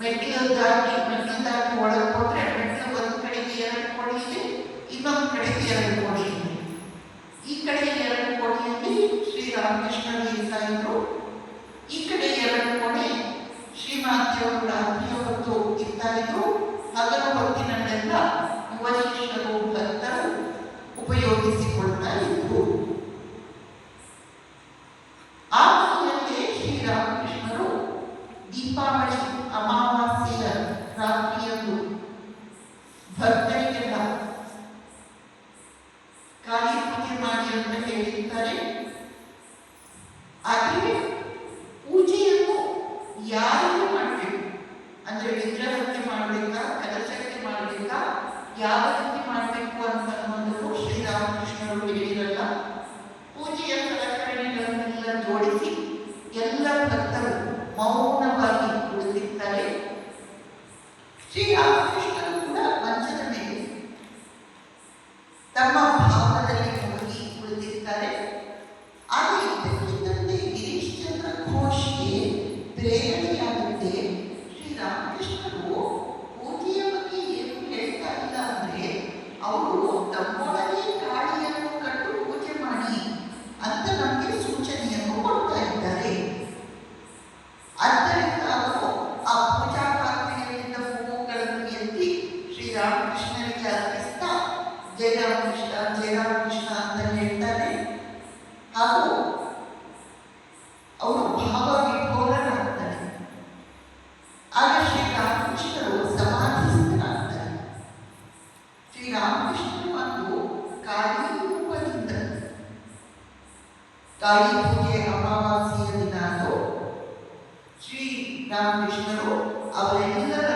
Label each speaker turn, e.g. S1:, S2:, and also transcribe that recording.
S1: ಒಳಗೆ ಒಂದು ಕಡೆಗೆ ಎರಡು ಇನ್ನೊಂದು ಕಡೆಗೆ ಎರಡು ಈ ಕಡೆ ಎರಡು ಈ ಕಡೆ ಎರಡು ಕೋಣೆ ಹಗಲು ಹೊತ್ತಿನಲ್ಲೆಲ್ಲ ಯುವ ಶಿಷ್ಯರು, ಭಕ್ತರು ಉಪಯೋಗಿಸಿಕೊಳ್ತಾ ಇದ್ರು ಆ ಸಮಯಕ್ಕೆ ಶ್ರೀರಾಮಕೃಷ್ಣರು ದೀಪಾವಳಿ ಅಮಾವಾಸ್ಯೆಯ ರಾತ್ರಿಯಂದು ಭಕ್ತರಿಗೆಲ್ಲ ಕಾಲಿ ಪೂಜೆ ಮಾಡಿ ಅಂತ ಹೇಳಿರ್ತಾರೆ. ಆದರೆ ಪೂಜೆಯನ್ನು ಯಾರಿಗೂ ಮಾಡಬೇಕು ಅಂದ್ರೆ ವಿಗ್ರಹಕ್ಕೆ ಮಾಡಬೇಕಾ, ಕಲಶಕ್ಕೆ ಮಾಡಬೇಕಾ, ಯಾವ ರೀತಿ ಮಾಡಬೇಕು ಅಂತ ಅನ್ನೋದನ್ನು ಶ್ರೀರಾಮಕೃಷ್ಣರು ಹೇಳಿರಲ್ಲ ಶ್ರೀರಾಮಕೃಷ್ಣರು ಕೂಡ ಮಂಚದ ಮೇಲೆ ತಮ್ಮ ಶ್ರೀರಾಮಕೃಷ್ಣನಿಗೆ ಅರ್ಪಿಸ್ತಾ ಜಯ ರಾಮಕೃಷ್ಣ ಜಯ ರಾಮಕೃಷ್ಣ ಅಂತ ಹೇಳ್ತಾನೆ ಹಾಗೂ ಅವರು ಭಾವ ವಿಭೋರನಾಗ್ತಾರೆ ಆಗ ಶ್ರೀರಾಮಕೃಷ್ಣರು ಸಮಾಧಿಸ್ಥರಾಗ್ತಾರೆ. ಶ್ರೀರಾಮಕೃಷ್ಣರು ಮತ್ತು ಕಾಳಿ ರೂಪದಿಂದ ಕಾಳಿ ಪೂಜೆ ಅಮಾವಾಸ್ಯೆಯ ದಿನ ಅದು ಶ್ರೀರಾಮಕೃಷ್ಣರು ಅವರೆಲ್ಲ